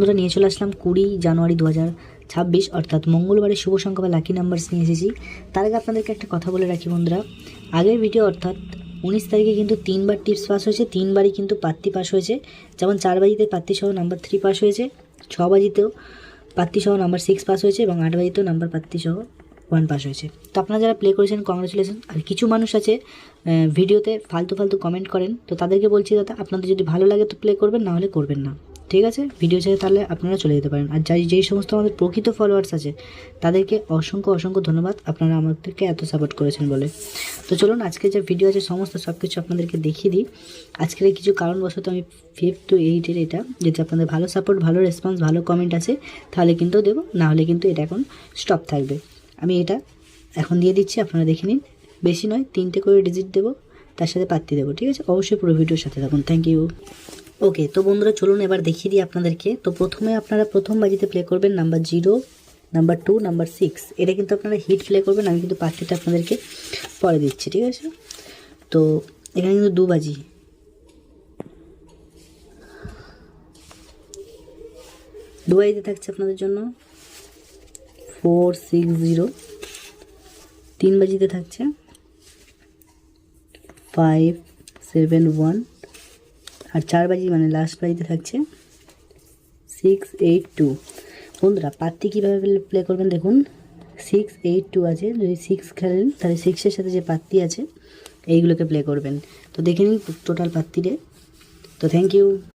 আমরা নিয়ে চলে আসলাম কুড়ি জানুয়ারি দু ছাব্বিশ, অর্থাৎ মঙ্গলবারের শুভ সংখ্যা বা লাকি নাম্বারস নিয়ে এসেছি। তার আগে আপনাদেরকে একটা কথা বলে রাখি বন্ধুরা, আগের ভিডিও অর্থাৎ উনিশ তারিখে কিন্তু তিনবার টিপস পাস হয়েছে, তিনবারই কিন্তু পাত্তি পাস হয়েছে। যেমন চার বাজিতে পাত্তি সহ নাম্বার থ্রি পাস হয়েছে, ছ বাজিতেও পাত্তি সহ নাম্বার সিক্স পাস হয়েছে এবং আট বাজিতেও নাম্বার পাত্তি সহ ওয়ান পাস হয়েছে। তো আপনারা যারা প্লে করেছেন কংগ্রেচুলেশন আর কিছু মানুষ আছে ভিডিওতে ফালতু ফালতু কমেন্ট করেন, তো তাদেরকে বলছি, দাদা, আপনাদের যদি ভালো লাগে তো প্লে করবেন, না হলে করবেন না। ঠিক আছে? ভিডিও ছেড়ে তাহলে আপনারা চলে যেতে পারেন। আর যাই যেই সমস্ত আমাদের প্রকৃত ফলোয়ার্স আছে, তাদেরকে অসংখ্য অসংখ্য ধন্যবাদ। আপনারা আমাদেরকে এত সাপোর্ট করেছেন বলে। তো চলুন, আজকে যে ভিডিও আছে, সমস্ত সব কিছু আপনাদেরকে দেখিয়ে দিই। আজকের কিছু কারণবশত আমি ফিফথ টু এইটের এটা, যদি আপনাদের ভালো সাপোর্ট ভালো রেসপন্স ভালো কমেন্ট আছে তাহলে কিন্তু দেবো, না হলে কিন্তু এটা এখন স্টপ থাকবে। আমি এটা এখন দিয়ে দিচ্ছি, আপনারা দেখে নিন। বেশি নয়, তিনটে করে ডিজিট দেবো, তার সাথে পাত্তি দেবো, ঠিক আছে? অবশ্যই পুরো ভিডিওর সাথে থাকুন। থ্যাংক ইউ ওকে তো বন্ধুরা চলুন এবার দেখিয়ে দিই আপনাদেরকে। তো প্রথমে আপনারা প্রথম বাজিতে প্লে করবেন number zero number two number six এটা কিন্তু আপনারা হিট প্লে করবেন, আমি কিন্তু পাত্তিটা আপনাদেরকে পরে দিচ্ছি, ঠিক আছে? তো এখানে কিন্তু দু বাজি। দু বাজিতে থাকছে আপনাদের জন্য ফোর সিক্স জিরো তিন বাজিতে থাকছে ফাইভ সেভেন ওয়ান আর চার বাজি মানে লাস্ট বাজিতে থাকছে সিক্স এইট টু বন্ধুরা পাত্তি কীভাবে প্লে করবেন দেখুন। সিক্স এইট টু আছে, যদি সিক্স খেলেন, তাহলে সিক্সের সাথে যে পাত্তি আছে, এইগুলোকে প্লে করবেন। তো দেখে নিন টোটাল পাত্তিরে তো। Thank you